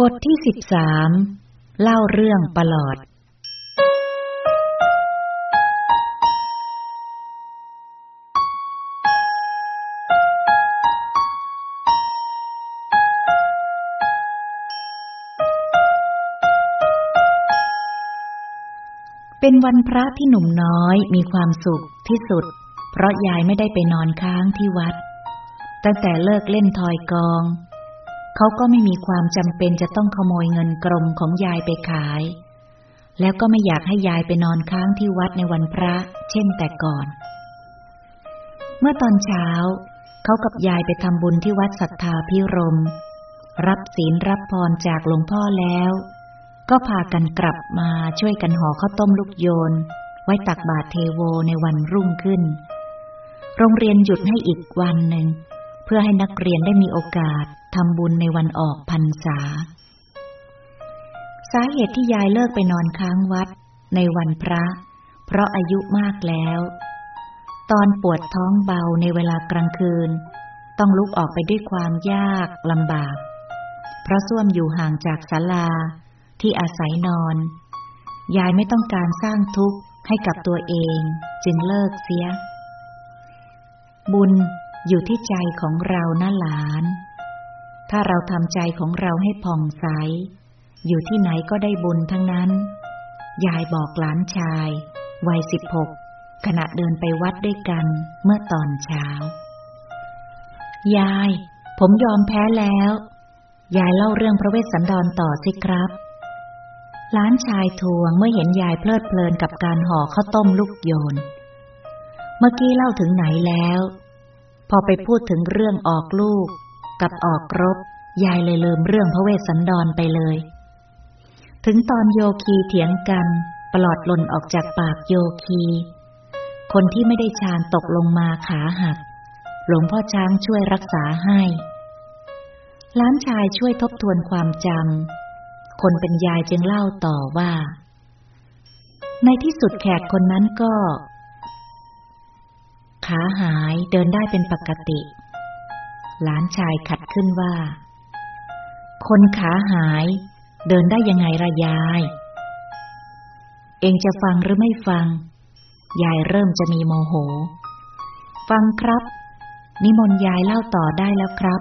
บทที่สิบสามเล่าเรื่องประหลอด เป็นวันพระที่หนุ่มน้อยมีความสุขที่สุด เพราะยายไม่ได้ไปนอนค้างที่วัด ตั้งแต่เลิกเล่นทอยกอง เขาก็ไม่มีความจำเป็นจะต้องขโมยเงินกรมของยายไปขาย แล้วก็ไม่อยากให้ยายไปนอนค้างที่วัดในวันพระ เช่นแต่ก่อน เมื่อตอนเช้า เขากับยายไปทำบุญที่วัดศรัทธาพิรม รับศีลรับพรจากหลวงพ่อแล้ว ก็พากันกลับมาช่วยกันห่อข้าวต้มลูกโยน ไว้ตักบาตรเทโวในวันรุ่งขึ้น โรงเรียนหยุดให้อีกวันหนึ่ง พื่อให้นักเรียนได้มีโอกาสทำบุญในวันออกพรรษา สาเหตุที่ยายเลิกไปนอนค้างวัดในวันพระ เพราะอายุมากแล้ว ตอนปวดท้องเบาในเวลากลางคืน ต้องลุกออกไปด้วยความยากลำบาก เพราะส้วมอยู่ห่างจากศาลาที่อาศัยนอน ยายไม่ต้องการสร้างทุกข์ให้กับตัวเอง จึงเลิกเสีย บุญ อยู่ที่ใจของเรานะหลาน ถ้าเราทำใจของเราให้ผ่องใส อยู่ที่ไหนก็ได้บุญทั้งนั้น ยายบอกหลานชาย วัยสิบหกขณะเดินไปวัดด้วยกันเมื่อตอนเช้า ยาย ผมยอมแพ้แล้ว ยายเล่าเรื่องพระเวสสันดรต่อสิครับ หลานชายทวงเมื่อเห็นยายเพลิดเพลินกับการห่อข้าวต้มลูกโยน เมื่อกี้เล่าถึงไหนแล้ว พอไปพูดถึงเรื่องออกลูก กับออกรบ ยายเลยลืมเรื่องพระเวสสันดรไปเลย ถึงตอนโยคีเถียงกันปลอดหล่นออกจากปากโยคี คนที่ไม่ได้ฌานตกลงมาขาหัก หลวงพ่อช้างช่วยรักษาให้ ล้านชายช่วยทบทวนความจำ คนเป็นยายจึงเล่าต่อว่า ในที่สุดแขกคนนั้นก็ ขาหายเดินได้เป็นปกติ หลานชายขัดขึ้นว่า คนขาหาย เดินได้ยังไงระยาย เองจะฟังหรือไม่ฟัง ยายเริ่มจะมีโมโห ฟังครับ นิมนต์ยายเล่าต่อได้แล้วครับ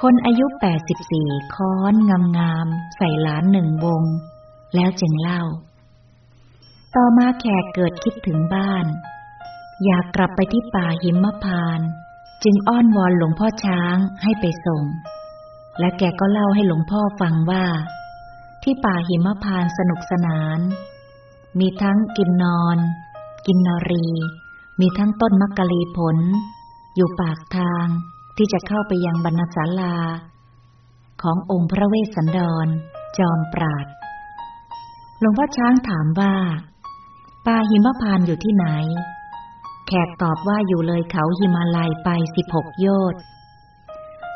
คนอายุแปดสิบสี่ค้อนงามงามใส่หลานหนึ่งวง แล้วจึงเล่า ต่อมาแขกเกิดคิดถึงบ้าน อยากกลับไปที่ป่าหิมพาน จึงอ้อนวอนหลวงพ่อช้างให้ไปส่ง และแกก็เล่าให้หลวงพ่อฟังว่า ที่ป่าหิมพานสนุกสนาน มีทั้งกินนอน กินนอรี มีทั้งต้นมักกะลีผล อยู่ปากทางที่จะเข้าไปยังบรรณศาลา ขององค์พระเวสสันดร จอมปราดหลวงพ่อช้างถามว่าป่าหิมพานอยู่ที่ไหน แขกตอบว่าอยู่เลยเขาหิมาลัยไปสิบหกโยชน์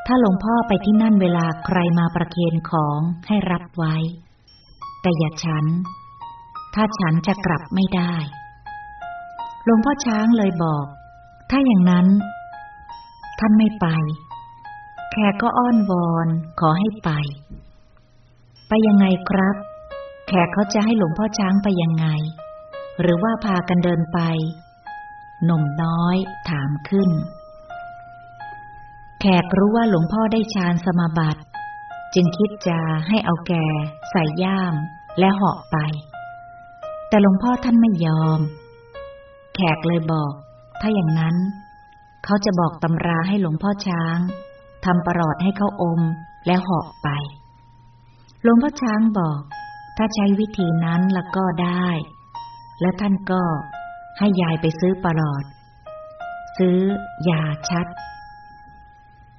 ถ้าหลวงพ่อไปที่นั่นเวลาใครมาประเคนของให้รับไว้ แต่อย่าฉัน ถ้าฉันจะกลับไม่ได้หลวงพ่อช้างเลยบอก ถ้าอย่างนั้น ท่านไม่ไป แขกก็อ้อนวอนขอให้ไป ไปยังไงครับ แขกเขาจะให้หลวงพ่อช้างไปยังไง หรือว่าพากันเดินไป นมน้อยถามขึ้น แขกรู้ว่าหลวงพ่อได้ฌานสมาบัติ จึงคิดจะให้เอาแกใส่ย่ามและเหาะไป แต่หลวงพ่อท่านไม่ยอม แขกเลยบอก ถ้าอย่างนั้น เขาจะบอกตำราให้หลวงพ่อช้างทำประหลอดให้เขาอมแล้วเหาะไป หลวงพ่อช้างบอก ถ้าใช้วิธีนั้นแล้วก็ได้ และท่านก็ ให้ยายไปซื้อปลอด ซื้อยาชัด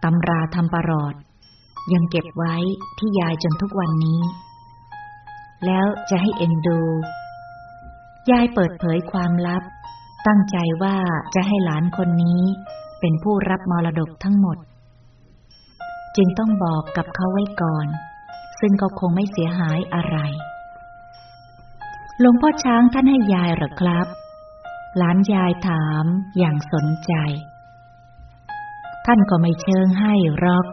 ตำราทำปลอด ยังเก็บไว้ที่ยายจนทุกวันนี้ แล้วจะให้เอ็นดู ยายเปิดเผยความลับ ตั้งใจว่าจะให้หลานคนนี้เป็นผู้รับมรดกทั้งหมด จึงต้องบอกกับเขาไว้ก่อน ซึ่งก็คงไม่เสียหายอะไรหลวงพ่อช้างท่านให้ยายหรอครับ หลานยายถามอย่างสนใจ ท่านก็ไม่เชิงให้หรอก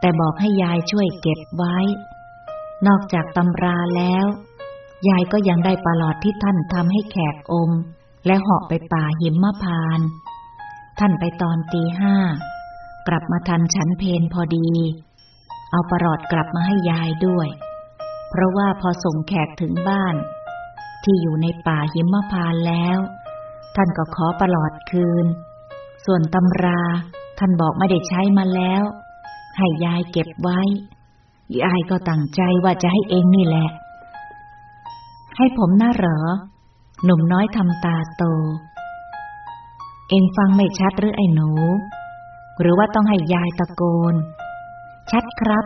แต่บอกให้ยายช่วยเก็บไว้ นอกจากตำราแล้ว ยายก็ยังได้ปลอดที่ท่านทำให้แขกอม และเหาะไปป่าหิมมะพาน ท่านไปตอนตีห้ากลับมาทันฉันเพนพอดี เอาปลอดกลับมาให้ยายด้วย เพราะว่าพอส่งแขกถึงบ้าน ที่อยู่ในป่าหิมพานแล้ว ท่านก็ขอประหลอดคืน ส่วนตำรา ท่านบอกไม่ได้ใช้มาแล้ว ให้ยายเก็บไว้ ยายก็ตั้งใจว่าจะให้เองนี่แหละ ให้ผมน่าเหรอ หนุ่มน้อยทำตาโต เองฟังไม่ชัดหรือไอ้หนู หรือว่าต้องให้ยายตะโกน ชัดครับ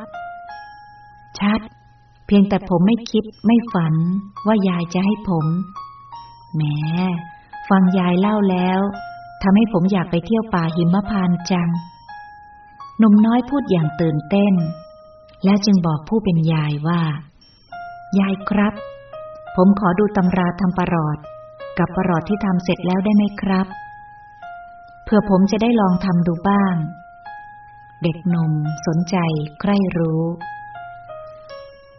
ชัด เพียงแต่ผมไม่คิดไม่ฝันว่ายายจะให้ผมแหม ฟังยายเล่าแล้วทำให้ผมอยากไปเที่ยวป่าหิมพานต์จัง หนุ่มน้อยพูดอย่างตื่นเต้น แล้วจึงบอกผู้เป็นยายว่า ยายครับ ผมขอดูตำราทำประหลอด กับประหลอดที่ทำเสร็จแล้วได้ไหมครับ เพื่อผมจะได้ลองทำดูบ้าง เด็กหนุ่มสนใจใคร่รู้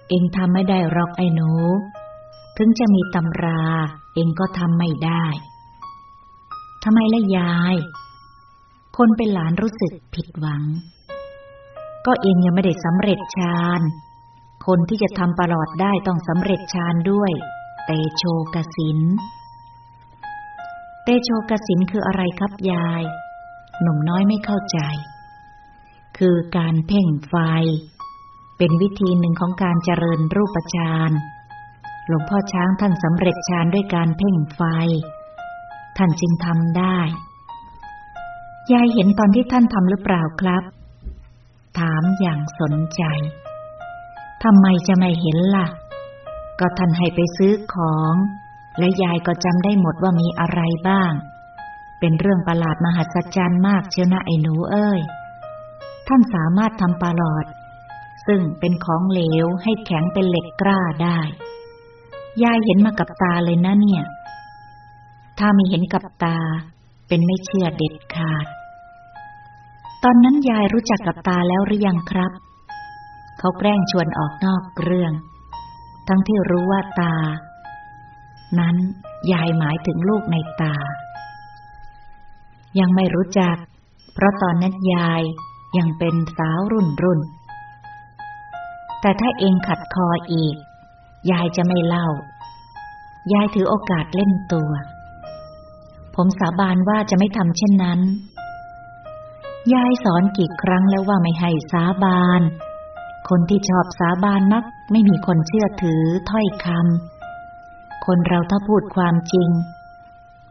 เองทำไม่ได้หรอกไอ้หนู ถึงจะมีตำรา เองก็ทำไม่ได้ ทำไมละยาย คนเป็นหลานรู้สึกผิดหวัง ก็เองยังไม่ได้สำเร็จฌาน คนที่จะทำประหลอดได้ต้องสำเร็จฌานด้วย เตโชกสิน เตโชกสินคืออะไรครับยาย หนุ่มน้อยไม่เข้าใจ คือการเพ่งไฟ เป็นวิธีหนึ่งของการเจริญรูปฌาน หลวงพ่อช้างท่านสำเร็จฌานด้วยการเพ่งไฟ ท่านจึงทำได้ ยายเห็นตอนที่ท่านทำหรือเปล่าครับ ถามอย่างสนใจ ทำไมจะไม่เห็นละ่ะ ก็ท่านให้ไปซื้อของ และยายก็จำได้หมดว่ามีอะไรบ้าง เป็นเรื่องประหลาดมหัศจรรย์มากเชียวนะไอ้หนูเอ้ย ท่านสามารถทำปลอด ซึ่งเป็นของเหลวให้แข็งเป็นเหล็กกล้าได้ ยายเห็นมากับตาเลยนะเนี่ย ถ้าไม่เห็นกับตา เป็นไม่เชื่อเด็ดขาด ตอนนั้นยายรู้จักกับตาแล้วหรือยังครับ เขาแกล้งชวนออกนอกเรื่อง ทั้งที่รู้ว่าตา นั้นยายหมายถึงลูกในตา ยังไม่รู้จัก เพราะตอนนั้นยายยังเป็นสาวรุ่นรุ่น แต่ถ้าเองขัดคออีก ยายจะไม่เล่า ยายถือโอกาสเล่นตัว ผมสาบานว่าจะไม่ทำเช่นนั้น ยายสอนกี่ครั้งแล้วว่าไม่ให้สาบาน คนที่ชอบสาบานนักไม่มีคนเชื่อถือถ้อยคำ คนเราถ้าพูดความจริง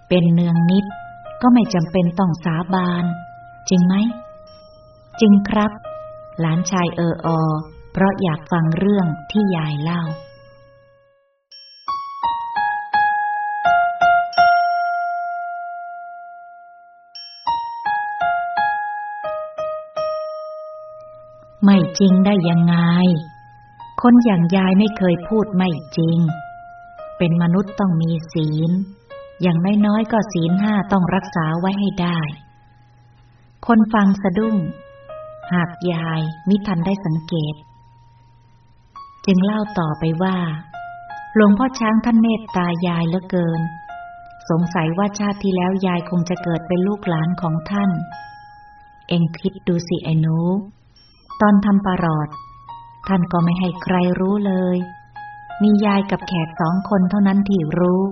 เป็นเนืองนิด ก็ไม่จำเป็นต้องสาบาน จริงไหม จริงครับ หลานชายเอออ เพราะอยากฟังเรื่องที่ยายเล่า ไม่จริงได้ยังไง คนอย่างยายไม่เคยพูดไม่จริง เป็นมนุษย์ต้องมีศีล อย่างน้อยๆก็ศีลห้าต้องรักษาไว้ให้ได้ คนฟังสะดุ้ง หากยายมิทันได้สังเกต จึงเล่าต่อไปว่าหลวงพ่อช้างท่านเมตตายายเหลือเกิน สงสัยว่าชาติที่แล้วยายคงจะเกิดเป็นลูกหลานของท่าน เองคิดดูสิไอ้นู ตอนทำปลอด ท่านก็ไม่ให้ใครรู้เลย มียายกับแขกสองคนเท่านั้นที่รู้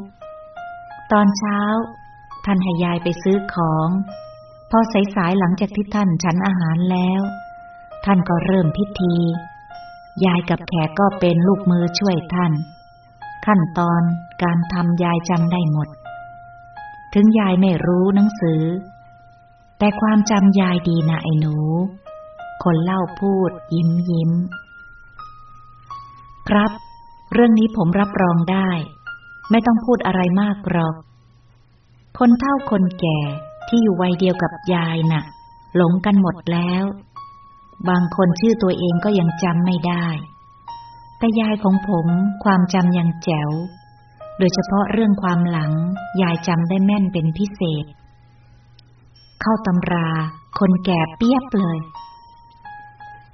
ตอนเช้า ท่านให้ยายไปซื้อของ พอสายๆหลังจากที่ท่านฉันอาหารแล้ว ท่านก็เริ่มพิธี ยายกับแขกก็เป็นลูกมือช่วยท่าน ขั้นตอนการทำยายจำได้หมด ถึงยายไม่รู้หนังสือ แต่ความจำยายดีนะไอ้หนู คนเล่าพูด ยิ้มยิ้ม ครับ เรื่องนี้ผมรับรองได้ ไม่ต้องพูดอะไรมากหรอก คนเฒ่าคนแก่ที่อยู่วัยเดียวกับยายนะ่ะ หลงกันหมดแล้ว บางคนชื่อตัวเองก็ยังจำไม่ได้ แต่ยายของผมความจำยังแจ๋ว โดยเฉพาะเรื่องความหลัง ยายจำได้แม่นเป็นพิเศษ เข้าตำรา คนแก่เปียบเลย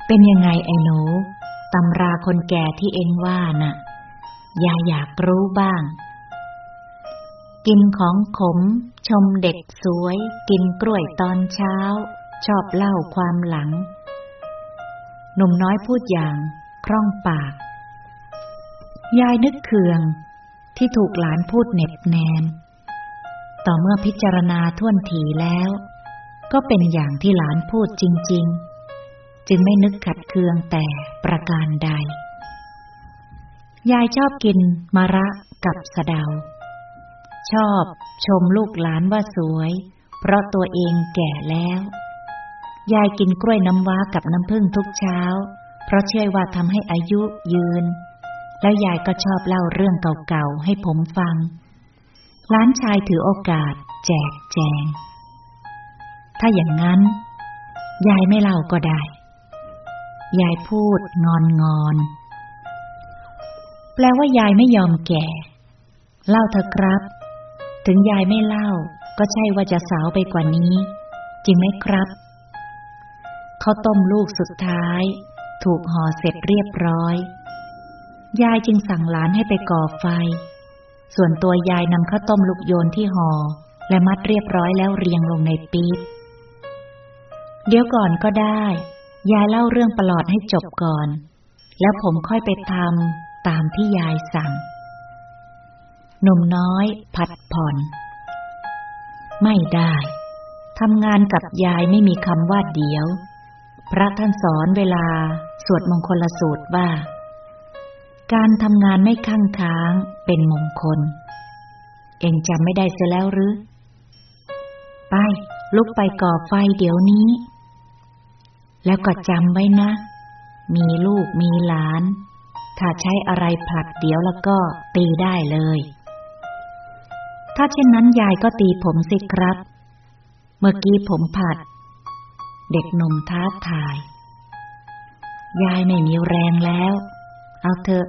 เป็นยังไงไอ้หนูตำราคนแก่ที่เองว่านะ่ะยายอยากรู้บ้าง กินของขม ชมเด็กสวย กินกล้วยตอนเช้า ชอบเล่าความหลัง หนุ่มน้อยพูดอย่างคล่องปาก ยายนึกเคือง ที่ถูกหลานพูดเน็บแนม ต่อเมื่อพิจารณาท่วนทีแล้ว ก็เป็นอย่างที่หลานพูดจริง ๆ จึงไม่นึกขัดเคืองแต่ประการใด ยายชอบกินมะระกับสะเดา ชอบชมลูกหลานว่าสวย เพราะตัวเองแก่แล้ว ยายกินกล้วยน้ำว้ากับน้ำผึ้งทุกเช้า เพราะเชื่อว่าทำให้อายุยืน แล้วยายก็ชอบเล่าเรื่องเก่าๆให้ผมฟัง ล้านชายถือโอกาส แจกแจง ถ้าอย่างนั้นยายไม่เล่าก็ได้ ยายพูดงอนงอน แปลว่ายายไม่ยอมแก่ เล่าเถอะครับ ถึงยายไม่เล่า ก็ใช่ว่าจะสาวไปกว่านี้ จริงไหมครับเขาต้มลูกสุดท้าย ถูกห่อเสร็จเรียบร้อย ยายจึงสั่งหลานให้ไปก่อไฟ ส่วนตัวยายนำข้าวต้มลูกโยนที่หอ่อและมัดเรียบร้อยแล้วเรียงลงในปี๊บเดี๋ยวก่อนก็ได้ ยายเล่าเรื่องประหลอดให้จบก่อน แล้วผมค่อยไปทำตามที่ยายสั่ง หนุ่มน้อย ผัดผ่อน ไม่ได้ทำงานกับยายไม่มีคำว่าเดียว พระท่านสอนเวลาสวดมงคลสูตรว่า การทำงานไม่ข้างค้างเป็นมงคล เองจำไม่ได้เสียแล้วหรือ ไป ลุกไปก่อไฟเดี๋ยวนี้ แล้วก็จำไว้นะ มีลูกมีหลาน ถ้าใช้อะไรผลัดเดี๋ยวแล้วก็ตีได้เลย ถ้าเช่นนั้นยายก็ตีผมสิครับ เมื่อกี้ผมผัด เด็กหนุ่มท้าทาย ยายไม่มีแรงแล้ว เอาเถอะ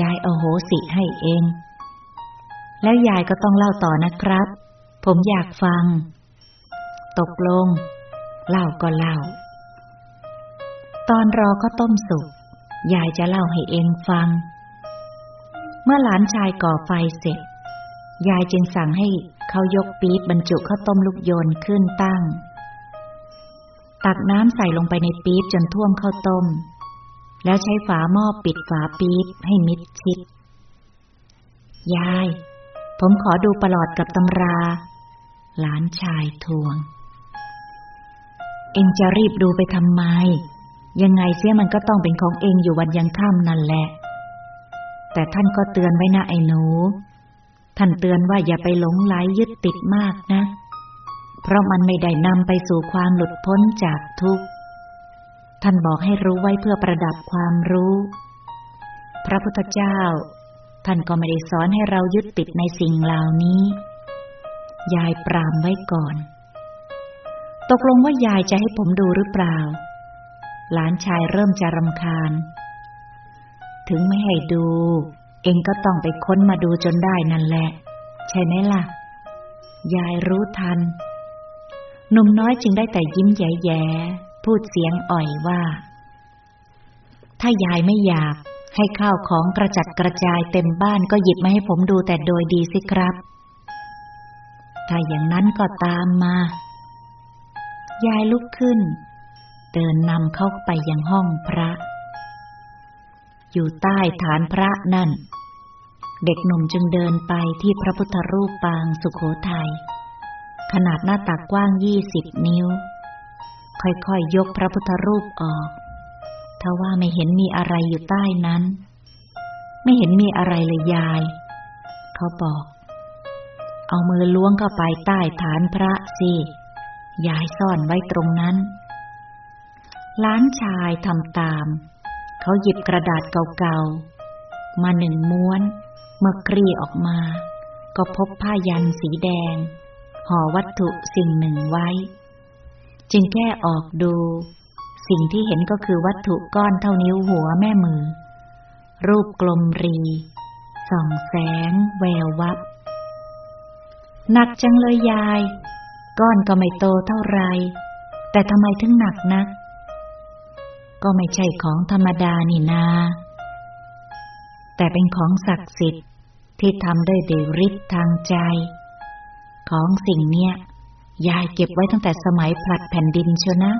ยายเอาโหสิให้เอง แล้วยายก็ต้องเล่าต่อนะครับ ผมอยากฟัง ตกลง เล่าก็เล่า ตอนรอก็ต้มสุก ยายจะเล่าให้เองฟัง เมื่อหลานชายก่อไฟเสร็จ ยายจึงสั่งให้เขายกปี๊บบรรจุข้าวต้มลูกโยนขึ้นตั้ง ตักน้ำใส่ลงไปในปี๊บจนท่วมข้าวต้ม แล้วใช้ฝาหม้อปิดฝาปี๊บให้มิดชิด ยาย ผมขอดูประหลอดกับตำรา หลานชายทวง เองจะรีบดูไปทำไม ยังไงเสียมันก็ต้องเป็นของเองอยู่วันยังค่ำนั่นแหละ แต่ท่านก็เตือนไว้นะไอ้หนู ท่านเตือนว่าอย่าไปหลงไหลยึดติดมากนะ เพราะมันไม่ได้นำไปสู่ความหลุดพ้นจากทุกข์ ท่านบอกให้รู้ไว้เพื่อประดับความรู้ พระพุทธเจ้า ท่านก็ไม่ได้สอนให้เรายึดติดในสิ่งเหล่านี้ ยายปรามไว้ก่อน ตกลงว่ายายจะให้ผมดูหรือเปล่า หลานชายเริ่มจะรำคาญ ถึงไม่ให้ดู เองก็ต้องไปค้นมาดูจนได้นั่นแหละ ใช่ไหมล่ะ ยายรู้ทัน หนุ่มน้อยจึงได้แต่ยิ้มแย่พูดเสียงอ่อยว่า ถ้ายายไม่อยากให้ข้าวของกระจัดกระจายเต็มบ้านก็หยิบมาให้ผมดูแต่โดยดีสิครับ ถ้าอย่างนั้นก็ตามมา ยายลุกขึ้น เดินนำเข้าไปยังห้องพระ อยู่ใต้ฐานพระนั่น เด็กหนุ่มจึงเดินไปที่พระพุทธรูปปางสุขโขทยัยขนาดหน้าตักกว้างยี่สิบนิ้ว ค่อยๆยยกพระพุทธรูปออกทว่าไม่เห็นมีอะไรอยู่ใต้นั้น ไม่เห็นมีอะไรเลยยาย เขาบอก เอามือล้วงเข้าไปใต้ฐานพระสิยายซ่อนไว้ตรงนั้น ล้านชายทำตาม เขาหยิบกระดาษเก่าๆ มาหนึ่งม้วน เมื่อคลี่ออกมา ก็พบผ้ายันสีแดง ห่อวัตถุสิ่งหนึ่งไว้ จึงแก้ออกดู สิ่งที่เห็นก็คือวัตถุก้อนเท่านิ้วหัวแม่มือ รูปกลมรี ส่องแสง แวววับ หนักจังเลยยาย ก้อนก็ไม่โตเท่าไร แต่ทำไมถึงหนักนัก ก็ไม่ใช่ของธรรมดานี่นา แต่เป็นของศักดิ์สิทธิ์ที่ทำด้ด้วยฤทธิ์ทางใจ ของสิ่งเนี้ย ยายเก็บไว้ตั้งแต่สมัยผลัดแผ่นดินเชียวนะ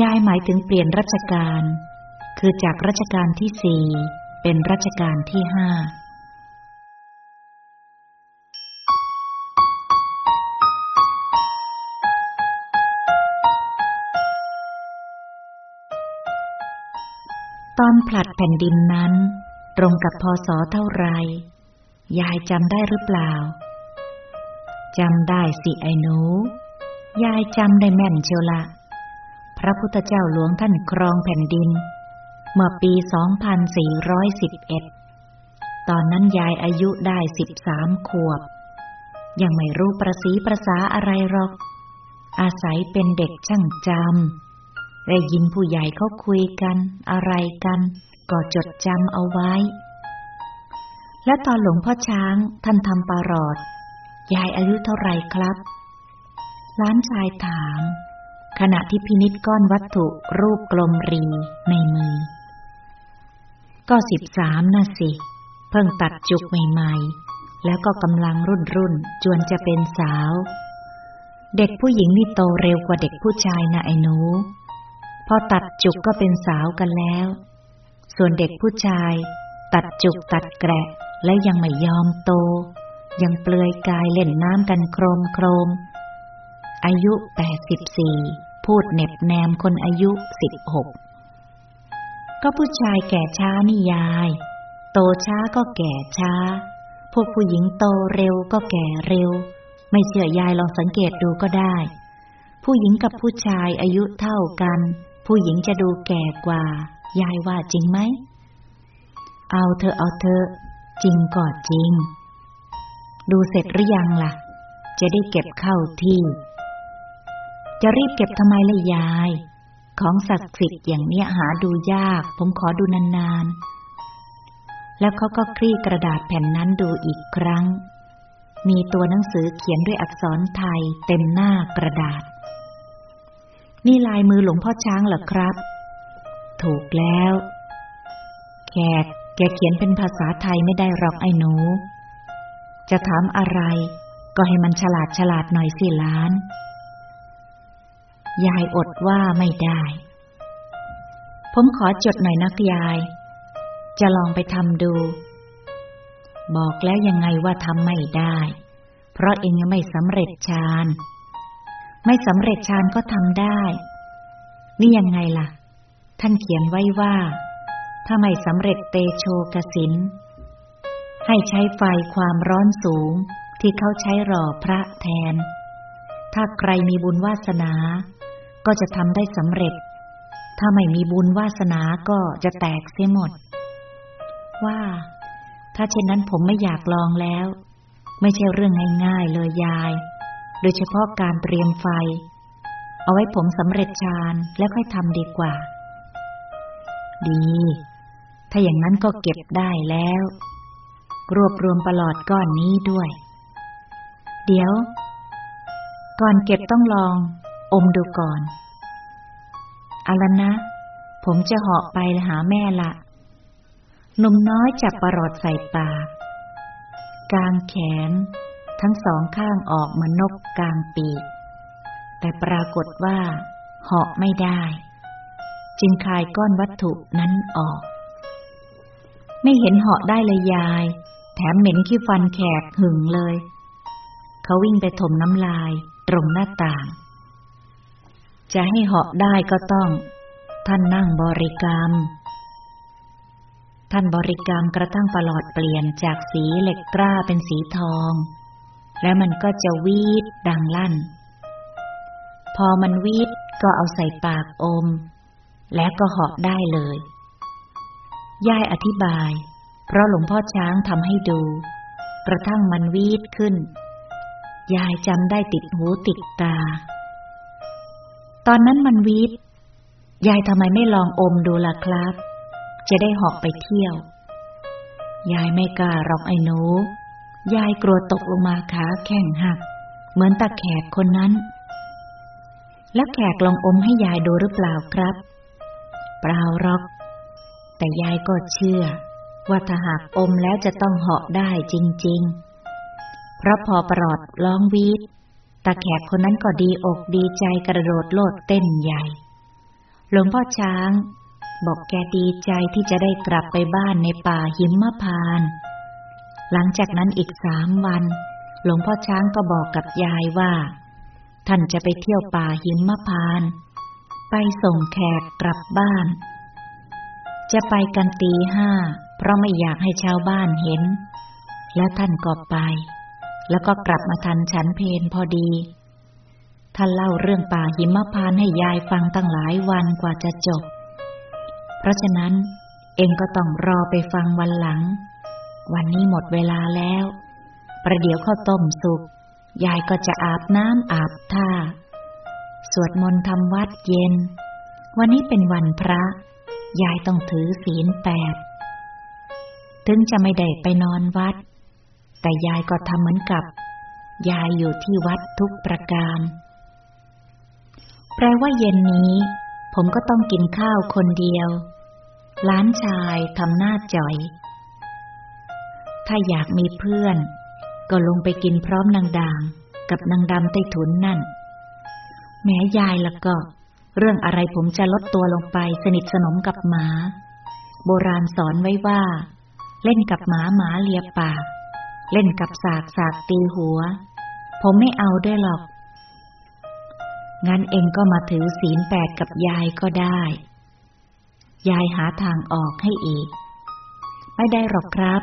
ยายหมายถึงเปลี่ยนรัชกาลคือจากรัชกาลที่สี่เป็นรัชกาลที่ห้า ตอนผลัดแผ่นดินนั้น ตรงกับพศเท่าไร ยายจำได้หรือเปล่า จำได้สิไอ้หนู ยายจำได้แม่นเชียวละ พระพุทธเจ้าหลวงท่านครองแผ่นดิน เมื่อปี 2411 ตอนนั้นยายอายุได้ 13 ขวบ ยังไม่รู้ประสีประสาอะไรหรอก อาศัยเป็นเด็กช่างจำ ได้ยินผู้ใหญ่เขาคุยกัน อะไรกัน ก็จดจำเอาไว้ และตอนหลวงพ่อช้างท่านทำปารอด ยายอายุเท่าไรครับ ล้านชายถาม ขณะที่พินิษก้อนวัตถุรูปกลมรีในมือ ก็สิบสามน่ะสิ เพิ่งตัดจุกใหม่ๆ แล้วก็กำลังรุ่นรุ่นจวนจะเป็นสาว เด็กผู้หญิงนี่โตเร็วกว่าเด็กผู้ชายนะไอ้หนู พอตัดจุกก็เป็นสาวกันแล้ว ส่วนเด็กผู้ชาย ตัดจุกตัดแกะและยังไม่ยอมโต ยังเปลือยกายเล่นน้ำกันโครมโครม อายุแปดสิบสี่พูดเน็บแนมคนอายุสิบหกก็ผู้ชายแก่ช้านี่ยาย โตช้าก็แก่ช้า พวกผู้หญิงโตเร็วก็แก่เร็ว ไม่เชื่อยายลองสังเกตดูก็ได้ ผู้หญิงกับผู้ชายอายุเท่ากัน ผู้หญิงจะดูแก่กว่า ยายว่าจริงไหม เอาเธอเอาเธอ จริงก็จริง ดูเสร็จหรือยังล่ะ จะได้เก็บเข้าที่ จะรีบเก็บทำไมล่ะยาย ของศักดิ์สิทธิ์อย่างเนี้ยหาดูยาก ผมขอดูนานๆ แล้วเขาก็คลี่กระดาษแผ่นนั้นดูอีกครั้ง มีตัวหนังสือเขียนด้วยอักษรไทยเต็มหน้ากระดาษ นี่ลายมือหลวงพ่อช้างเหรอครับ ถูกแล้ว แขกแกเขียนเป็นภาษาไทยไม่ได้หรอกไอ้หนู จะถามอะไร ก็ให้มันฉลาดฉลาดหน่อยสิล้าน ยายอดว่าไม่ได้ ผมขอจดหน่อยนักยาย จะลองไปทำดู บอกแล้วยังไงว่าทำไม่ได้ เพราะเองยังไม่สำเร็จฌาน ไม่สำเร็จฌานก็ทำได้ นี่ยังไงล่ะ ท่านเขียนไว้ว่า ถ้าไม่สำเร็จเตโชกสิน ให้ใช้ไฟความร้อนสูงที่เขาใช้รอพระแทน ถ้าใครมีบุญวาสนา ก็จะทำได้สำเร็จ ถ้าไม่มีบุญวาสนาก็จะแตกเสียหมด ว่า ถ้าเช่นนั้นผมไม่อยากลองแล้ว ไม่ใช่เรื่องง่ายๆเลยยาย โดยเฉพาะการเตรียมไฟ เอาไว้ผมสำเร็จฌานแล้วค่อยทำดีกว่า ดี ถ้าอย่างนั้นก็เก็บได้แล้ว รวบรวมประหลอดก้อนนี้ด้วย เดี๋ยว ก่อนเก็บต้องลอง อมดูก่อนเอาละนะ ผมจะเหาะไปหาแม่ละหนุ่มน้อยจับประหลอดใส่ปาก กางแขน ทั้งสองข้างออกเหมือนนกกลางปีก แต่ปรากฏว่าเหาะไม่ได้ จึงคายก้อนวัตถุนั้นออก ไม่เห็นเหาะได้เลยยาย แถมเหม็นขี้ฟันแขกหึงเลย เขาวิ่งไปถมน้ำลายตรงหน้าต่าง จะให้เหาะได้ก็ต้อง ท่านนั่งบริกรรม ท่านบริกรรมกระทั่งประหลอดเปลี่ยนจากสีเหล็กกล้าเป็นสีทอง แล้วมันก็จะวีดดังลั่น พอมันวีดก็เอาใส่ปากอม แล้วก็หาะได้เลยยายอธิบาย เพราะหลวงพ่อช้างทำให้ดู กระทั่งมันวีดขึ้น ยายจำได้ติดหูติดตา ตอนนั้นมันวีดยายทำไมไม่ลองอมดูล่ะครับ จะได้หอกไปเที่ยว ยายไม่กล้าหรอกไอ้หนู ยายกลัวตกลงมาขาแข้งหัก เหมือนตาแขกคนนั้น แล้วแขกลองอมให้ยายดูหรือเปล่าครับ เปล่าหรอก แต่ยายก็เชื่อ ว่าถ้าหากอมแล้วจะต้องเหาะได้จริง ๆ เพราะพอปลอดร้องวีดตาแขกคนนั้นก็ดีอกดีใจกระโดดโลดเต้นใหญ่ หลวงพ่อช้าง บอกแกดีใจที่จะได้กลับไปบ้านในป่าหิมพานต์ หลังจากนั้นอีกสามวัน หลวงพ่อช้างก็บอกกับยายว่า ท่านจะไปเที่ยวป่าหิมพาน ไปส่งแขกกลับบ้าน จะไปกันตีห้า เพราะไม่อยากให้ชาวบ้านเห็น แล้วท่านก็ไป แล้วก็กลับมาทันฉันเพนพอดี ท่านเล่าเรื่องป่าหิมพานให้ยายฟังตั้งหลายวันกว่าจะจบ เพราะฉะนั้นเองก็ต้องรอไปฟังวันหลัง วันนี้หมดเวลาแล้ว ประเดี๋ยวข้าวต้มสุก ยายก็จะอาบน้ำอาบท่า สวดมนต์ทำวัดเย็น วันนี้เป็นวันพระ ยายต้องถือศีลแปด ถึงจะไม่ได้ไปนอนวัด แต่ยายก็ทำเหมือนกับ ยายอยู่ที่วัดทุกประการแปลว่าเย็นนี้ ผมก็ต้องกินข้าวคนเดียว ล้านชายทำหน้าจ่อย ถ้าอยากมีเพื่อน ก็ลงไปกินพร้อมนางด่าง กับนางดำใต้ถุนนั่น แม้ยายละก็ เรื่องอะไรผมจะลดตัวลงไปสนิทสนมกับหมา โบราณสอนไว้ว่า เล่นกับหมาหมาเลียปาก เล่นกับสากสากตีหัว ผมไม่เอาด้วยหรอกงั้นเองก็มาถือศีลแปดกับยายก็ได้ ยายหาทางออกให้อีก ไม่ได้หรอกครับ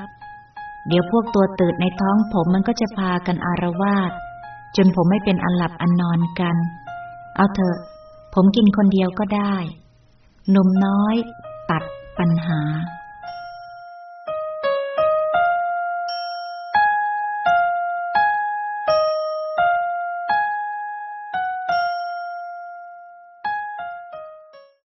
เดี๋ยวพวกตัวตืดในท้องผมมันก็จะพากันอารวาสจนผมไม่เป็นอันหลับอันนอนกัน เอาเถอะ ผมกินคนเดียวก็ได้ นมน้อย ตัดปัญหา